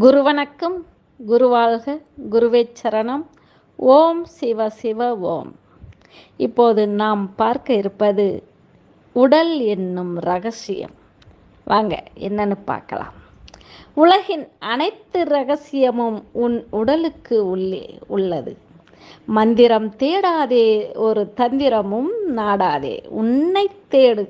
குருவணக்கம் குருவாழ்க குருவே சரணம் ஓம் சிவ சிவ ஓம். இப்போது நாம் பார்க்க இருப்பது உடல் என்னும் ரகசியம். வாங்க என்னன்னு பார்க்கலாம். உலகின் அனைத்து ரகசியமும் உன் உடலுக்கு உள்ளே உள்ளது. மந்திரம் தேடாதே ஒரு தந்திரமும் நாடாதே. உன்னை தேடு.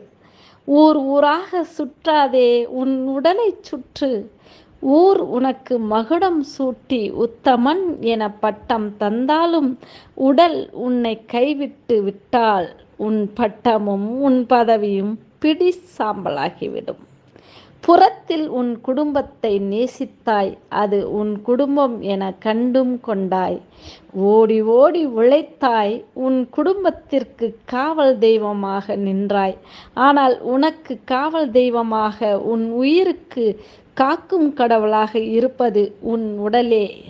ஊர் ஊராக சுற்றாதே உன் உடலை சுற்று. ஊர் உனக்கு மகுடம் சூட்டி உத்தமன் என பட்டம் தந்தாலும் உடல் உன்னை கைவிட்டு விட்டால் உன் பட்டமும் உன் பதவியும் பிடி சாம்பலாகிவிடும். புறத்தில் உன் குடும்பத்தை நேசித்தாய் அது உன் குடும்பம் என கண்டும் கொண்டாய். ஓடி ஓடி உழைத்தாய் உன் குடும்பத்திற்கு காவல் தெய்வமாக நின்றாய். ஆனால் உனக்கு காவல் தெய்வமாக உன் உயிருக்கு காக்கும் கடவுளாக இருப்பது உன் உடலே.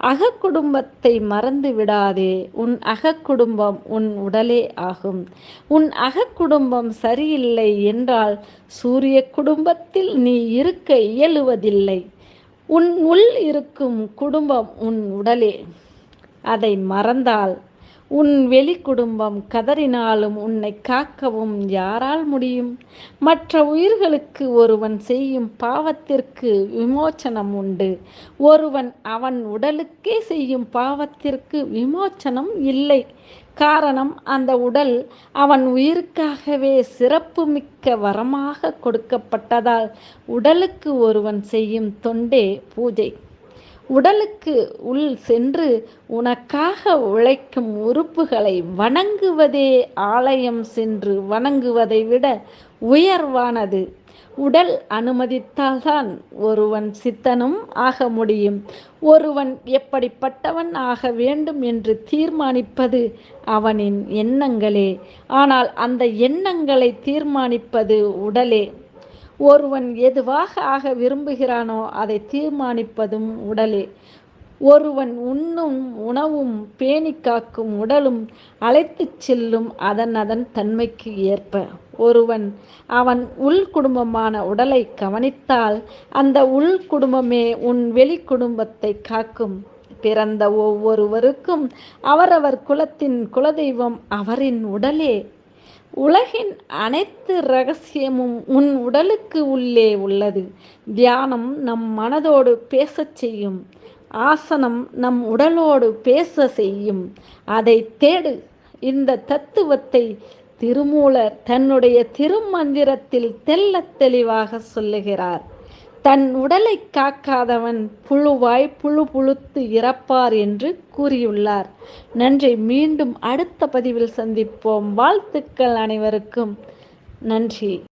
அகக்குடும்பத்தை மறந்து விடாதே. உன் அகக்குடும்பம் உன் உடலே ஆகும். உன் அகக்குடும்பம் சரியில்லை என்றால் சூரிய குடும்பத்தில் நீ இருக்க இயலுவதில்லை. உன் உள் இருக்கும் குடும்பம் உன் உடலே. அதை மறந்தால் உன் வெளி குடும்பம் கதறினாலும் உன்னை காக்கவும் யாரால் முடியும்? மற்ற உயிர்களுக்கு ஒருவன் செய்யும் பாவத்திற்கு விமோச்சனம் உண்டு. ஒருவன் அவன் உடலுக்கே செய்யும் பாவத்திற்கு விமோச்சனம் இல்லை. காரணம் அந்த உடல் அவன் உயிருக்காகவே சிறப்புமிக்க வரமாக கொடுக்கப்பட்டதால் உடலுக்கு ஒருவன் செய்யும் தொண்டே பூஜை. உடலுக்கு உள் சென்று உனக்காக உழைக்கும் உறுப்புகளை வணங்குவதே ஆலயம் சென்று வணங்குவதை விட உயர்வானது. உடல் அனுமதித்தால்தான் ஒருவன் சித்தனும் ஆக முடியும். ஒருவன் எப்படிப்பட்டவன் ஆக வேண்டும் என்று தீர்மானிப்பது அவனின் எண்ணங்களே. ஆனால் அந்த எண்ணங்களை தீர்மானிப்பது உடலே. ஒருவன் எதுவாக ஆக விரும்புகிறானோ அதை தீர்மானிப்பதும் உடலே. ஒருவன் உண்ணும் உணவும் பேணி காக்கும் உடலும் அழைத்துச் செல்லும் அதன் அதன் தன்மைக்கு ஏற்ப. ஒருவன் அவன் உள் குடும்பமான உடலை கவனித்தால் அந்த உள் குடும்பமே உன் வெளி குடும்பத்தை காக்கும். பிறந்த ஒவ்வொருவருக்கும் அவரவர் குலத்தின் குலதெய்வம் அவரின் உடலே. உலகின் அனைத்து ரகசியமும் உன் உடலுக்கு உள்ளே உள்ளது. தியானம் நம் மனதோடு பேசச் செய்யும். ஆசனம் நம் உடலோடு பேச செய்யும். அதை தேடு. இந்த தத்துவத்தை திருமூலர் தன்னுடைய திருமந்திரத்தில் தெள்ளத் தெளிவாக சொல்லுகிறார். தன் உடலை காக்காதவன் புழுவாய் புழு புழுத்து இறப்பார் என்று கூறியுள்ளார். நன்றி. மீண்டும் அடுத்த பதிவில் சந்திப்போம். வாழ்த்துக்கள் அனைவருக்கும். நன்றி.